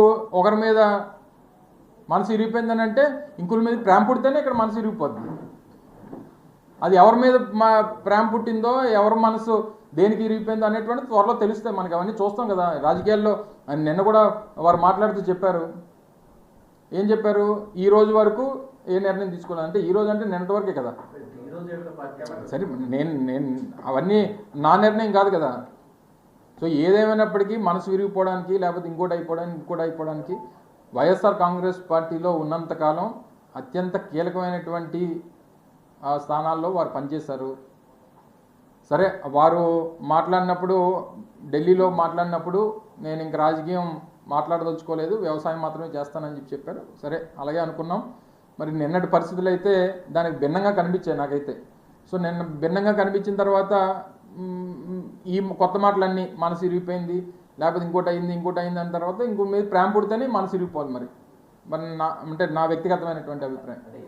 ఒకరి మీద మనసు ఇరిగిపోయిందని అంటే ఇంకుల మీద ప్రేమ పుడితేనే ఇక్కడ మనసు ఇరిగిపోద్ది. అది ఎవరి మీద మా ప్రేమ పుట్టిందో ఎవరి మనసు దేనికి ఇరిగిపోయిందో అనేటువంటి త్వరలో తెలుస్తాయి మనకి. అవన్నీ చూస్తాం కదా. రాజకీయాల్లో నిన్న కూడా వారు మాట్లాడుతూ చెప్పారు. ఏం చెప్పారు? ఈ రోజు వరకు ఏ నిర్ణయం తీసుకోలేదు అంటే ఈ రోజు అంటే నిన్నటి వరకే కదా. సరే నేను నేను అవన్నీ నా నిర్ణయం కాదు కదా. సో ఏదేమైనప్పటికీ మనసు విరిగిపోవడానికి లేకపోతే ఇంకోటి అయిపోవడానికి ఇంకోటి అయిపోవడానికి వైఎస్ఆర్ కాంగ్రెస్ పార్టీలో ఉన్నంతకాలం అత్యంత కీలకమైనటువంటి ఆ స్థానాల్లో వారు పనిచేశారు. సరే వారు మాట్లాడినప్పుడు ఢిల్లీలో మాట్లాడినప్పుడు నేను ఇంక రాజకీయం మాట్లాడదలుచుకోలేదు వ్యవసాయం మాత్రమే చేస్తానని చెప్పి చెప్పారు. సరే అలాగే అనుకున్నాం. మరి నిన్నటి పరిస్థితులు అయితే దానికి భిన్నంగా కనిపించాయి నాకైతే. సో నిన్న భిన్నంగా కనిపించిన తర్వాత ఈ కొత్త మాటలన్నీ మనసు ఇరిగిపోయింది లేకపోతే ఇంకోటి అయింది ఇంకోటి అయింది అన్న తర్వాత ఇంకో మీద ప్రేమ పుడితేనే మనసు ఇరిగిపోవాలి మరి. మరి నా అంటే నా వ్యక్తిగతమైనటువంటి అభిప్రాయం.